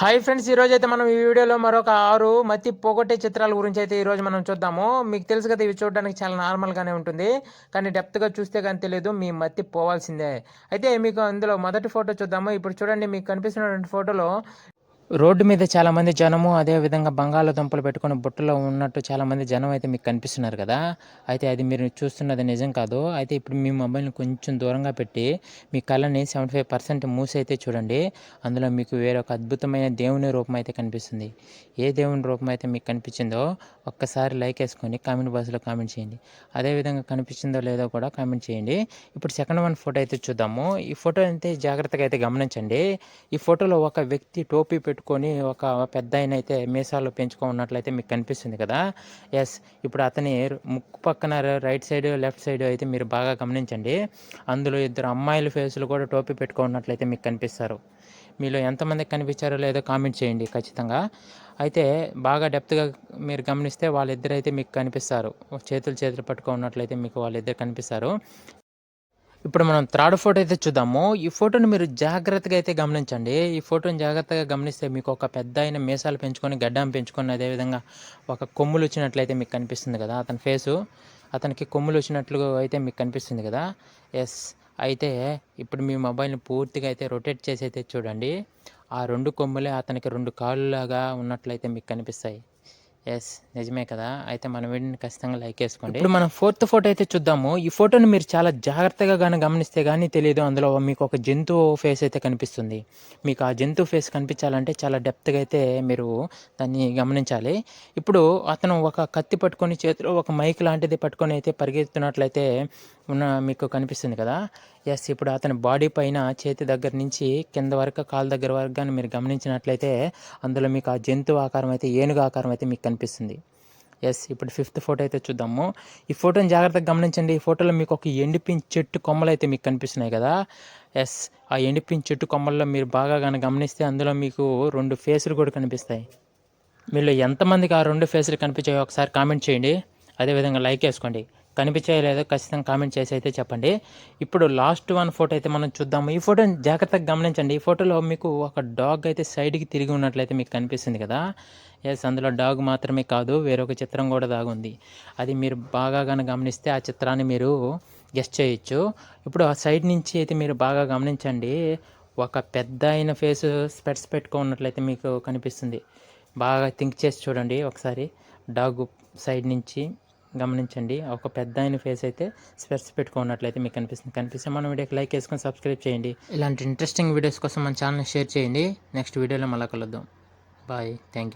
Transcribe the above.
Hi friends ఈరోజు అయితే మనం ఈ వీడియోలో మరొక ఆరు మతి పోగొట్టే చిత్రాల గురించి అయితే ఈరోజు మనం చూద్దాము. మీకు తెలుసు కదా ఇవి చూడడానికి చాలా నార్మల్గానే ఉంటుంది. కానీ డెప్త్గా చూస్తే కానీ తెలియదు మీ మతి పోవాల్సిందే. అయితే మీకు అందులో మొదటి ఫోటో చూద్దాము. ఇప్పుడు చూడండి మీకు కనిపిస్తున్నటువంటి ఫోటోలో రోడ్డు మీద చాలామంది జనము అదే విధంగా పెట్టుకుని బుట్టలో ఉన్నట్టు చాలామంది జనం అయితే మీకు కనిపిస్తున్నారు కదా. అయితే అది మీరు చూస్తున్నది నిజం కాదు. అయితే ఇప్పుడు మీ మొబైల్ని కొంచెం దూరంగా పెట్టి మీ కళ్ళని సెవెంటీ ఫైవ్ పర్సెంట్ మూసి అయితే చూడండి. అందులో మీకు వేరొక అద్భుతమైన దేవుని రూపం అయితే కనిపిస్తుంది. ఏ దేవుని రూపం అయితే మీకు కనిపించిందో ఒక్కసారి లైక్ వేసుకొని కామెంట్ బాక్స్లో కామెంట్ చేయండి. అదేవిధంగా కనిపించిందో లేదో కూడా కామెంట్ చేయండి. ఇప్పుడు సెకండ్ వన్ ఫోటో అయితే చూద్దాము. ఈ ఫోటో అయితే జాగ్రత్తగా అయితే గమనించండి. ఈ ఫోటోలో ఒక వ్యక్తి టోపీ పెట్టు పెట్టుకొని ఒక పెద్ద ఆయన అయితే మీసాలు పెంచుకున్నట్లయితే మీకు కనిపిస్తుంది కదా. ఎస్ ఇప్పుడు అతని ముక్కు పక్కన రైట్ సైడ్ లెఫ్ట్ సైడ్ అయితే మీరు బాగా గమనించండి. అందులో ఇద్దరు అమ్మాయిల ఫేసులు కూడా టోపీ పెట్టుకున్నట్లయితే మీకు కనిపిస్తారు. మీలో ఎంతమందికి కనిపించారో లేదో కామెంట్ చేయండి ఖచ్చితంగా. అయితే బాగా డెప్త్గా మీరు గమనిస్తే వాళ్ళిద్దరైతే మీకు కనిపిస్తారు. చేతులు చేతులు పట్టుకున్నట్లయితే మీకు వాళ్ళిద్దరు కనిపిస్తారు. ఇప్పుడు మనం థర్డ్ ఫోటో అయితే చూద్దాము. ఈ ఫోటోని మీరు జాగ్రత్తగా అయితే గమనించండి. ఈ ఫోటోని జాగ్రత్తగా గమనిస్తే మీకు ఒక పెద్ద అయిన మీసాలు పెంచుకొని గడ్డం పెంచుకొని అదేవిధంగా ఒక కొమ్ములు వచ్చినట్లయితే మీకు కనిపిస్తుంది కదా అతని ఫేసు. అతనికి కొమ్ములు వచ్చినట్లు అయితే మీకు కనిపిస్తుంది కదా. ఎస్ అయితే ఇప్పుడు మీ మొబైల్ని పూర్తిగా అయితే రొటేట్ చేసి అయితే చూడండి. ఆ రెండు కొమ్ములే అతనికి రెండు కాళ్ళులాగా ఉన్నట్లయితే మీకు కనిపిస్తాయి. ఎస్ నిజమే కదా. అయితే మన వీడియోని ఖచ్చితంగా లైక్ వేసుకోండి ఇప్పుడు మనం ఫోర్త్ ఫోటో అయితే చూద్దాము. ఈ ఫోటోని మీరు చాలా జాగ్రత్తగా కానీ గమనిస్తే కానీ తెలియదు. అందులో మీకు ఒక జంతువు ఫేస్ అయితే కనిపిస్తుంది. మీకు ఆ జంతువు ఫేస్ కనిపించాలంటే చాలా డెప్త్గా అయితే మీరు దాన్ని గమనించాలి. ఇప్పుడు అతను ఒక కత్తి పట్టుకొని చేతిలో ఒక మైక్ లాంటిది పట్టుకొని అయితే పరిగెత్తున్నట్లయితే ఉన్న మీకు కనిపిస్తుంది కదా? ఎస్ ఇప్పుడు అతని బాడీ పైన చేతి దగ్గర నుంచి కింద వరకు కాలు దగ్గర వరకు కానీ మీరు గమనించినట్లయితే అందులో మీకు ఆ జంతువు ఆకారం అయితే ఏనుగు ఆకారం అయితే మీకు కనిపిస్తుంది. ఎస్ ఇప్పుడు ఫిఫ్త్ ఫోటో అయితే చూద్దాము. ఈ ఫోటోని జాగ్రత్తగా గమనించండి. ఈ ఫోటోలో మీకు ఒక ఎండిపిన చెట్టు కొమ్మలు అయితే మీకు కనిపిస్తున్నాయి కదా? ఎస్ ఆ ఎండిపిన చెట్టు కొమ్మల్లో మీరు బాగా కానీ గమనిస్తే అందులో మీకు రెండు ఫేసులు కూడా కనిపిస్తాయి. మీలో ఎంతమందికి ఆ రెండు ఫేసులు కనిపించాయో ఒకసారి కామెంట్ చేయండి. అదేవిధంగా లైక్ వేసుకోండి. కనిపించాయో లేదో ఖచ్చితంగా కామెంట్ చేసి అయితే చెప్పండి. ఇప్పుడు లాస్ట్ వన్ ఫోటో అయితే మనం చూద్దాము. ఈ ఫోటోని జాగ్రత్తగా గమనించండి. ఈ ఫోటోలో మీకు ఒక డాగ్ అయితే సైడ్కి తిరిగి ఉన్నట్లయితే మీకు కనిపిస్తుంది కదా. ఎస్ అందులో డాగ్ మాత్రమే కాదు వేరొక చిత్రం కూడా దాగుంది. అది మీరు బాగా కానీ గమనిస్తే ఆ చిత్రాన్ని మీరు గెస్ట్ చేయొచ్చు. ఇప్పుడు ఆ సైడ్ నుంచి అయితే మీరు బాగా గమనించండి. ఒక పెద్ద అయిన ఫేస్ స్పెట్స్ పెట్టుకున్నట్లయితే మీకు కనిపిస్తుంది. బాగా థింక్ చేసి చూడండి ఒకసారి. డాగ్ సైడ్ నుంచి గమనించండి. ఒక పెద్ద ఆయన ఫేస్ అయితే స్పెట్స్ పెట్టుకున్నట్లయితే మీకు కనిపిస్తుంది. కనిపిస్తే మన వీడియోకి లైక్ వేసుకొని సబ్స్క్రైబ్ చేయండి. ఇలాంటి ఇంట్రెస్టింగ్ వీడియోస్ కోసం మన ఛానల్ షేర్ చేయండి. నెక్స్ట్ వీడియోలో మళ్ళీ కలుద్దాం. Bye thank you